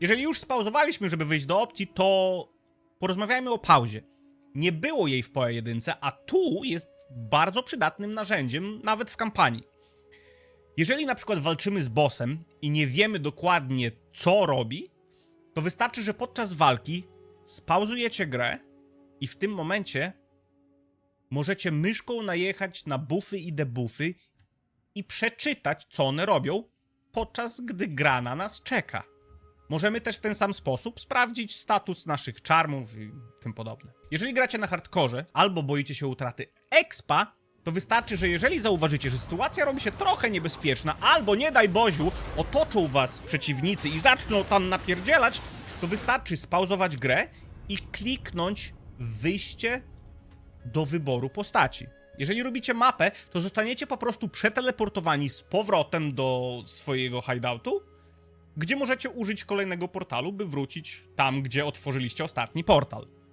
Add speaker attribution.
Speaker 1: Jeżeli już spauzowaliśmy, żeby wyjść do opcji, to porozmawiajmy o pauzie. Nie było jej w 1, a tu jest bardzo przydatnym narzędziem, nawet w kampanii. Jeżeli na przykład walczymy z bossem i nie wiemy dokładnie, co robi, to wystarczy, że podczas walki spauzujecie grę i w tym momencie możecie myszką najechać na buffy i debuffy i przeczytać, co one robią, podczas gdy gra na nas czeka. Możemy też w ten sam sposób sprawdzić status naszych czarmów i tym podobne. Jeżeli gracie na hardkorze albo boicie się utraty expa, to wystarczy, że jeżeli zauważycie, że sytuacja robi się trochę niebezpieczna, albo nie daj Boziu, otoczą was przeciwnicy i zaczną tam napierdzielać, to wystarczy spauzować grę i kliknąć wyjście do wyboru postaci. Jeżeli robicie mapę, to zostaniecie po prostu przeteleportowani z powrotem do swojego hideoutu, gdzie możecie użyć kolejnego portalu, by wrócić tam, gdzie otworzyliście ostatni portal.